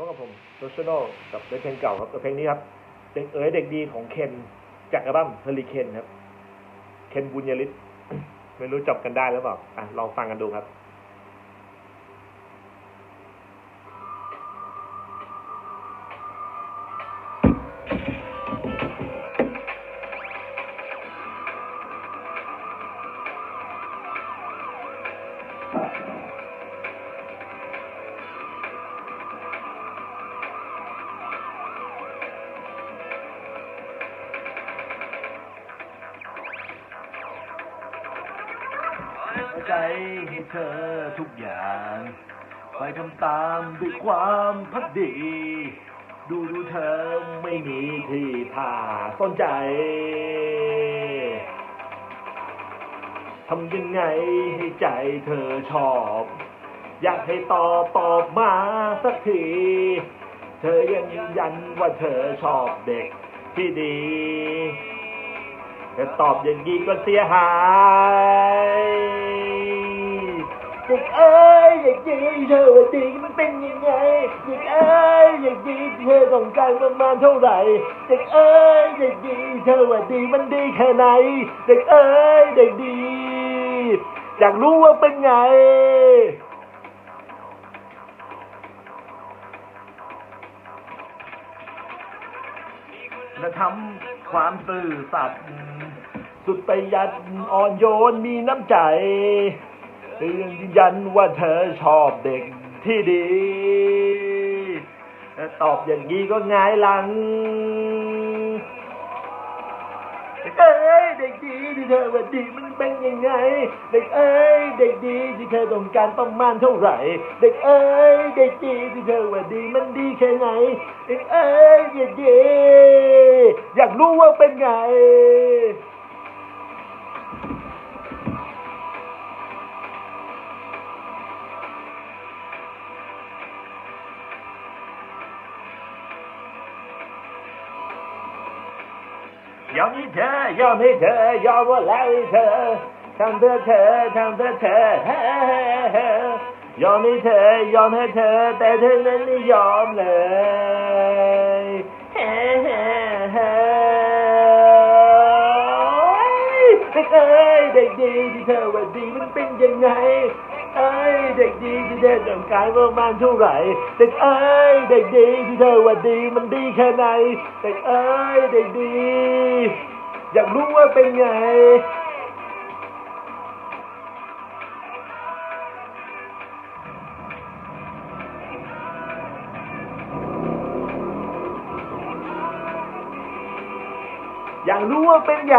พบกับผมโรชโนกับเพลงเก่าครับกับเพลงนี้ครับเด็กเอ๋ยเด็กดีของเคนจากอัลบั้มเฮลิเคนครับ เคนบุญยริศไม่รู้จบกันได้หรือเปล่าอะลองฟังกันดูครับ ใจให้เธอทุกอย่างไปทำตามด้วยความพักดี ดูดูเธอไม่มีทีท่าสนใจทำยังไงให้ใจเธอชอบ อยากให้ตอบตอบมาสักที เธอยังยืนยันว่าเธอชอบเด็กที่ดี แต่ตอบอย่างนี้ก็เสียหาย เด็กเอ้ยอยากดีเธอว่าดีมันเป็นยังไงเด็กเอ้ยอยากดีเธอต้องการประมาณเท่าไหร่เด็กเอ้ยอยากดีเธอว่าดีมันดีแค่ไหนเด็กเอ้ยเด็กดีอยากรู้ว่าเป็นไงและทำความซื่อสัตย์สุดประหยัดอ่อนโยนมีน้ำใจ ยืนยันว่าเธอชอบเด็กที่ดีและตอบอย่างนี้ก็ง่ายหลังเอ้ยเด็กดีที่เธอว่าดีมันเป็นยังไง เด็กเอ้ยเด็กดีที่เธอต้องการประมาณเท่าไหร่ เด็กเอ้ยเด็กดีที่เธอว่าดีมันดีแค่ไหน เด็กเอ้ยเด็กดีอยากรู้ว่าเป็นไง ยอมให้เธอยอมให้เธอยอมว่าแล้วให้เธอทำเพื่อเธอทำเพื่อเธอยอมให้เธอยอมให้เธอแต่เธอนั้นไม่ยอมเลยเด็กเอ้ยเด็กดีที่เธอว่าดีมันเป็นยังไง เอ้ยเด็กดีที่เธอต้องการประมาณเท่าไหร่ เด็กเอ้ยเด็กดีที่เธอว่าดีมันดีแค่ไหน เด็กเอ้ยเด็กดี อยากรู้ว่าเป็นไงอยากรู้ว่าเป็นไง